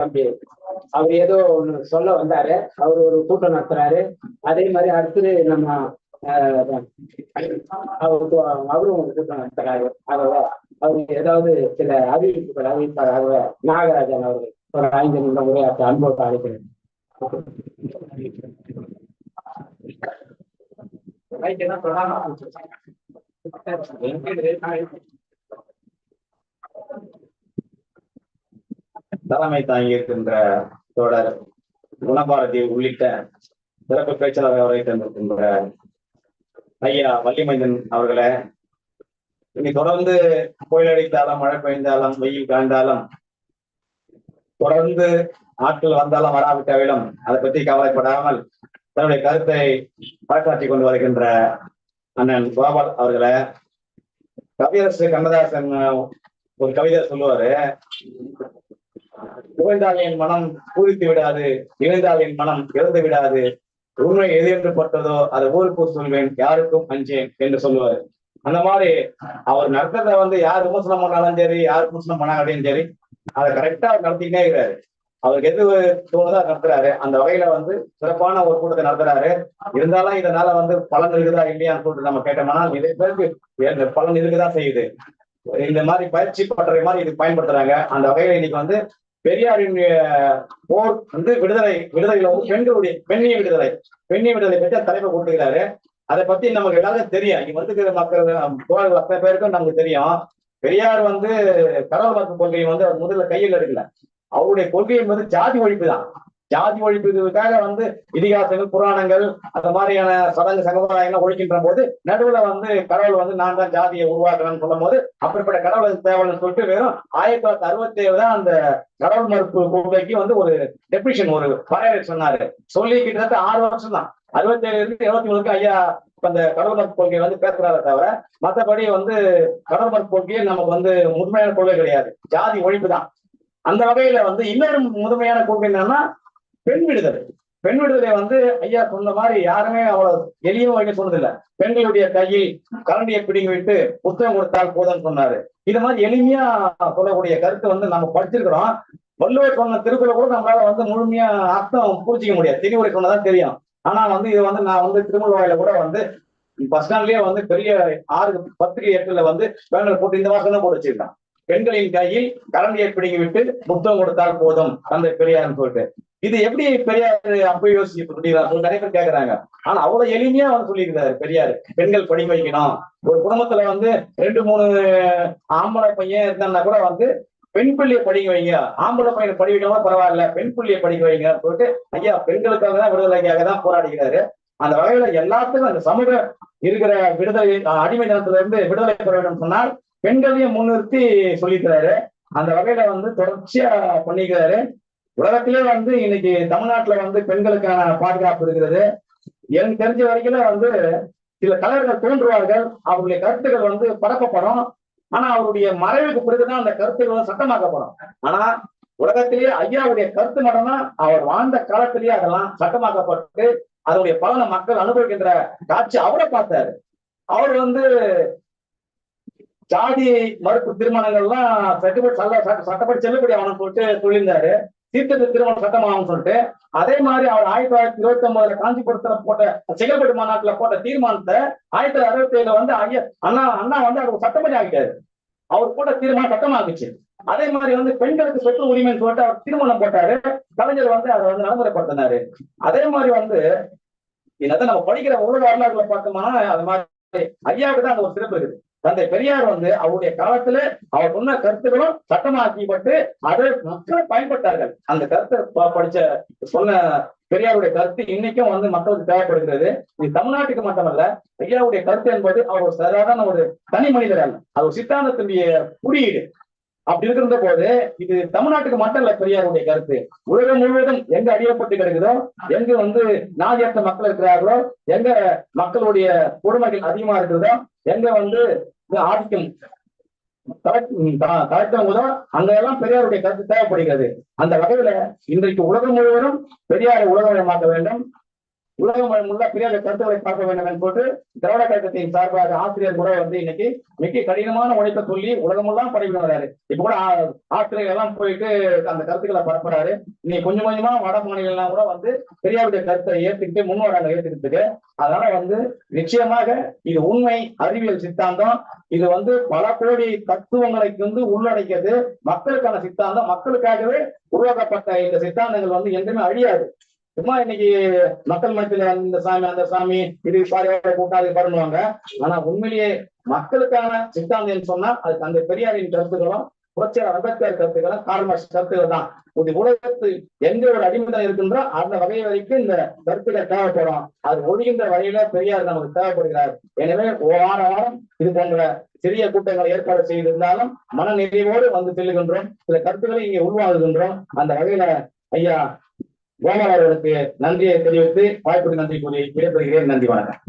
தம்பி. அவர் ஏதோ ஒண்ணு சொல்ல வந்தாரு. அவர் ஒரு கூட்டம் நடத்துறாரு. அதே மாதிரி அடுத்தது நம்ம அவருக்கு அவரும் ஒரு கூட்டம் நடத்துறாரு. ஆகவே அவர் ஏதாவது சில அறிவிப்புகள் அறிவிப்பார் நாகராஜன் அவர்கள் ஒரு ஐந்து நிமிடம் உரையாற்ற அன்போடு அழைக்கிறேன். தலைமை தாங்கியிருக்கின்ற தோழர் குணபாரதி உள்ளிட்ட சிறப்பு பேச்சாளர் அவரை தந்திருக்கின்ற ஐயா வள்ளிமைந்தன் அவர்களே இனி தொடர்ந்து புயல் அடித்தாலும் மழை பெய்ந்தாலும் வெயில் காய்ந்தாலும் தொடர்ந்து ஆட்கள் வந்தாலும் வராவிட்டாலும் அதை பற்றி கவலைப்படாமல் தன்னுடைய கருத்தை பறைசாற்றி கொண்டு வருகின்ற அண்ணன் கோபால் அவர்களே கவியரசு கண்ணதாசன் ஒரு கவிதை சொல்லுவாரு. புகழ்ந்தால் என் மனம் பூரித்து விடாது இழந்தால் என் மனம் இறந்து விடாது. உண்மை எது என்று பட்டதோ அதை ஊருக்கு சொல்வேன் யாருக்கும் அஞ்சேன் என்று சொல்லுவார். அந்த மாதிரி அவர் நடத்ததை வந்து யார் விமர்சனம் பண்ணாலும் சரி யார் விமர்சனம் பண்ணாலும் சரி அதை கரெக்டா அவர் நடத்திக்கிட்டே இருக்கிறாரு அவருக்கு எது தோணுதா நடத்துறாரு. அந்த வகையில வந்து சிறப்பான ஒரு கூட்டத்தை நடத்துறாரு. இருந்தாலும் இதனால வந்து பலன் இருக்குதா இல்லையான்னு சொல்லிட்டு நம்ம கேட்டோம்னா இதே பேருக்கு பலன் இருக்குதான் செய்யுது. இந்த மாதிரி பயிற்சி பண்ற மாதிரி இது பயன்படுத்துறாங்க. அந்த வகையில இன்னைக்கு வந்து பெரியாரின் போர் வந்து விடுதலை விடுதலையில வந்து பெண்களுடைய பெண்ணிய விடுதலை பெண்ணிய விடுதலை பற்றி தலைமை கொடுத்துக்கிறாரு அதை பத்தி நமக்கு எல்லாருக்கும் தெரியும். இங்க வந்துக்கிற மக்கள் தோழர்கள் அத்தனை பேருக்கும் நமக்கு தெரியும். பெரியார் வந்து கடவுள் மறுப்பு கொள்கையை வந்து அவர் முதல்ல கையில் எடுக்கல. அவருடைய கொள்கை வந்து ஜாதி ஒழிப்பு தான். ஜாதி ஒழிப்புக்காக வந்து இதிகாசங்கள் புராணங்கள் அந்த மாதிரியான சடங்கு சம்பிரதாயங்கள் ஒழிக்கின்ற போது நடுவுல வந்து கடவுள் வந்து நான் தான் ஜாதியை உருவாக்குறேன்னு சொல்லும் போது அப்படிப்பட்ட கடவுள் தேவைன்னு சொல்லிட்டு வெறும் ஆயிரத்தி தொள்ளாயிரத்தி அறுபத்தி ஏழு தான் அந்த கடவுள் மறுப்பு கொள்கைக்கு வந்து ஒரு டெபினிஷன் ஒரு வரையறை சொன்னாரு. சொல்லி கிட்டத்தட்ட ஆறு வருஷம் தான் அறுபத்தி ஏழுல இருந்து இருபத்தி மூணுக்கு ஐயா இப்ப அந்த கடவுள் மறுப்பு கொள்கையை வந்து பேசுறாரு தவிர மற்றபடி வந்து கடவுள் மறுப்பு கொள்கையை நமக்கு வந்து முழுமையான கொள்கை கிடையாது. ஜாதி ஒழிப்பு தான் அந்த வகையில வந்து இன்னொரு முதன்மையான கொள்கை என்னன்னா பெண் விடுதலை. பெண் விடுதலை வந்து ஐயா சொன்ன மாதிரி யாருமே அவ்வளவு எளிய வைக்க சொன்னதில்லை. பெண்களுடைய கையில் கரண்டியை பிடிங்கி விட்டு புத்தகம் கொடுத்தால் போதும்னு சொன்னாரு. இது மாதிரி எளிமையா சொல்லக்கூடிய கருத்து வந்து நம்ம படிச்சிருக்கிறோம். வள்ளுவர் சொன்ன திருக்குறள் கூட நம்மளால வந்து முழுமையா அர்த்தம் புரிஞ்சிக்க முடியாது. திருவுரை சொன்னதான் தெரியும். ஆனா வந்து இது வந்து நான் வந்து திருமுருவாயில கூட வந்து பஸ் ஸ்டாண்ட்லயே வந்து பெரிய ஆறு பத்திரிகை எட்டுல வந்து பேனர் போட்டு இந்த வாசம் தான் போட்டு வச்சிருக்கான். பெண்களின் கையில் கரண்டியை பிடிங்கி விட்டு புத்தகம் கொடுத்தால் போதும். அந்த பெரியார்னு சொல்லிட்டு. இது எப்படி பெரியார் அப்ப யோசிச்சு சொல்லிடுறாரு நிறைய பேர் கேக்குறாங்க. ஆனா அவ்வளவு எளிமையா வந்து சொல்லியிருக்காரு பெரியார். பெண்கள் படிக்க வைக்கணும் ஒரு குடும்பத்துல வந்து ரெண்டு மூணு ஆம்பளை பையன் இருந்தான்னா கூட வந்து பெண் பிள்ளைய படிக்க வைங்க. ஆம்பளை பையனை படி வைக்கணும் பரவாயில்ல. பெண் பிள்ளைய படிக்க வைங்க சொல்லிட்டு ஐயா பெண்களுக்காக தான் விடுதலைக்காக தான் போராடுகிறாரு அந்த வகையில எல்லாத்துக்கும் அந்த சமூக இருக்கிற விடுதலை அடிமை அடிமைத்தனத்துல இருந்து விடுதலை பெற வேண்டும் சொன்னால் பெண்களையும் முன்னிறுத்தி சொல்லிக்கிறாரு. அந்த வகையில வந்து தொடர்ச்சியா பண்ணிக்கிறாரு. உலகத்திலே வந்து இன்னைக்கு தமிழ்நாட்டுல வந்து பெண்களுக்கான பாதுகாப்பு இருக்கிறது. எனக்கு தெரிஞ்ச வரைக்கும் வந்து சில தலைவர்கள் தோன்றுவார்கள். அவருடைய கருத்துக்கள் வந்து பரப்பப்படும். ஆனா அவருடைய மறைவுக்கு பிறகுதான் அந்த கருத்துக்கள் வந்து சட்டமாக்கப்படும். ஆனா உலகத்திலேயே ஐயாவுடைய கருத்து மட்டும்னா அவர் வாழ்ந்த காலத்திலேயே அதெல்லாம் சட்டமாக்கப்பட்டு அதனுடைய பலனை மக்கள் அனுபவிக்கின்ற காட்சி அவரை பார்த்தாரு. அவர் வந்து ஜாதி மறுப்பு திருமணங்கள்லாம் சட்டப்படி சட்ட- சட்டப்படி செல்லுபடி ஆகணும்னு சொல்லிட்டு சொல்லியிருந்தாரு. தீர்த்தத்து திருமணம் சட்டமாகும் சொல்லிட்டு அதே மாதிரி அவர் ஆயிரத்தி தொள்ளாயிரத்தி இருபத்தி ஒன்பதுல காஞ்சிபுரத்துல போட்ட செங்கல்பட்டு மாநாட்டுல போட்ட தீர்மானத்தை ஆயிரத்தி தொள்ளாயிரத்தி அறுபத்தி ஏழுல வந்து ஐயா அண்ணா அண்ணா வந்து அவர் சட்டப்படி ஆகிட்டாரு அவர் போட்ட தீர்மானம் சட்டமாகுச்சு அதே மாதிரி வந்து பெண்களுக்கு சொத்து உரிமைன்னு சொல்லிட்டு அவர் தீர்மானம் போட்டாரு. கலைஞர் வந்து அதை வந்து நடைமுறைப்படுத்தினாரு. அதே மாதிரி வந்து என்னதான் நம்ம படிக்கிற உலக வரலாறுல பார்த்தோம்னா அது மாதிரி ஐயாவுக்கு தான் அந்த ஒரு சிறப்பு இருக்குது. தந்தை பெரியார் வந்து அவருடைய காலத்துல அவர் சொன்ன கருத்துக்களும் சட்டமாக்கப்பட்டு அதை மக்கள் பயன்பட்டார்கள். அந்த கருத்தை படிச்ச சொன்ன பெரியாருடைய கருத்து இன்னைக்கும் வந்து மக்களுக்கு தேவைப்படுகிறது. இது தமிழ்நாட்டுக்கு மட்டுமல்ல ஐயாவுடைய கருத்து என்பது அவர் சரியான சாதாரண ஒரு தனி மனிதர் அல்ல. அது ஒரு சித்தாந்தத்தினுடைய குறியீடு. அப்படி இருக்கிற போது இது தமிழ்நாட்டுக்கு மட்டும் இல்ல பெரியாருடைய கருத்து. உலகம் முழுவதும் எங்க அடியப்பட்டு கிடக்குதோ எங்க வந்து நாதியற்ற மக்கள் இருக்கிறார்களோ எங்க மக்களுடைய கொடுமைகள் அதிகமா இருக்கிறதோ எங்க வந்து ஆதிக்கம் கரெக்டாகுதோ அங்க எல்லாம் பெரியாருடைய கருத்து தேவைப்படுகிறது. அந்த வகையில இன்றைக்கு உலகம் முழுவதும் பெரியாரை உலகமயமாக்க வேண்டும். உலகம் உள்ள பெரிய கருத்துக்களை பார்க்க வேண்டும் என்று போட்டு திராவிட கழகத்தின் சார்பாக ஆசிரியர் கூட வந்து இன்னைக்கு மிக கடினமான உழைப்பை சொல்லி உலகமெல்லாம் படைப்பிட்டு வராரு இப்ப கூட ஆசிரியர் எல்லாம் போயிட்டு அந்த கருத்துக்களை பரப்புறாரு. நீ கொஞ்சம் கொஞ்சமா வட மாநிலம் கூட வந்து பெரியாருடைய கருத்தை ஏத்துக்கிட்டு முன் வராங்க ஏத்துக்கிறதுக்கு அதனால வந்து நிச்சயமாக இது உண்மை அறிவியல் சித்தாந்தம். இது வந்து பல கோடி தத்துவங்களை வந்து உள்ளடக்கியது மக்களுக்கான சித்தாந்தம். மக்களுக்காகவே உருவாக்கப்பட்ட இந்த சித்தாந்தங்கள் வந்து என்றுமே அழியாது. சும்மா இன்னைக்கு மக்கள் மத்தியில இந்த சாமி அந்த சாமி இது பாரு கூட்டாது பண்ணுவாங்க ஆனா உண்மையிலேயே மக்களுக்கான சித்தாந்தம் சொன்னா அது தந்தை பெரியாரின் கருத்துக்களும் புரட்சியாளர் அம்பேத்கர் கருத்துக்களும் கார்மாஸ் கருத்துக்கள் தான். இது உலகத்து எந்த ஒரு அடிமதம் இருக்கின்றோ அந்த வகை வரைக்கும் இந்த கருத்துக்கள் தேவைப்படும். அது ஒழுகின்ற வகையில பெரியார் நமக்கு தேவைப்படுகிறார். எனவே வார வாரம் இது போன்ற சிறிய கூட்டங்களை ஏற்பாடு செய்திருந்தாலும் மன நிறைவோடு வந்து செல்லுகின்றோம். சில கருத்துக்களை இங்கே உருவாகுகின்றோம் அந்த வகையில ஐயா வேளாளர்களுக்கு நன்றியை தெரிவித்து வாய்ப்புக்கு நன்றி கூறி விடைபெறுகிறேன். நன்றி வணக்கம்.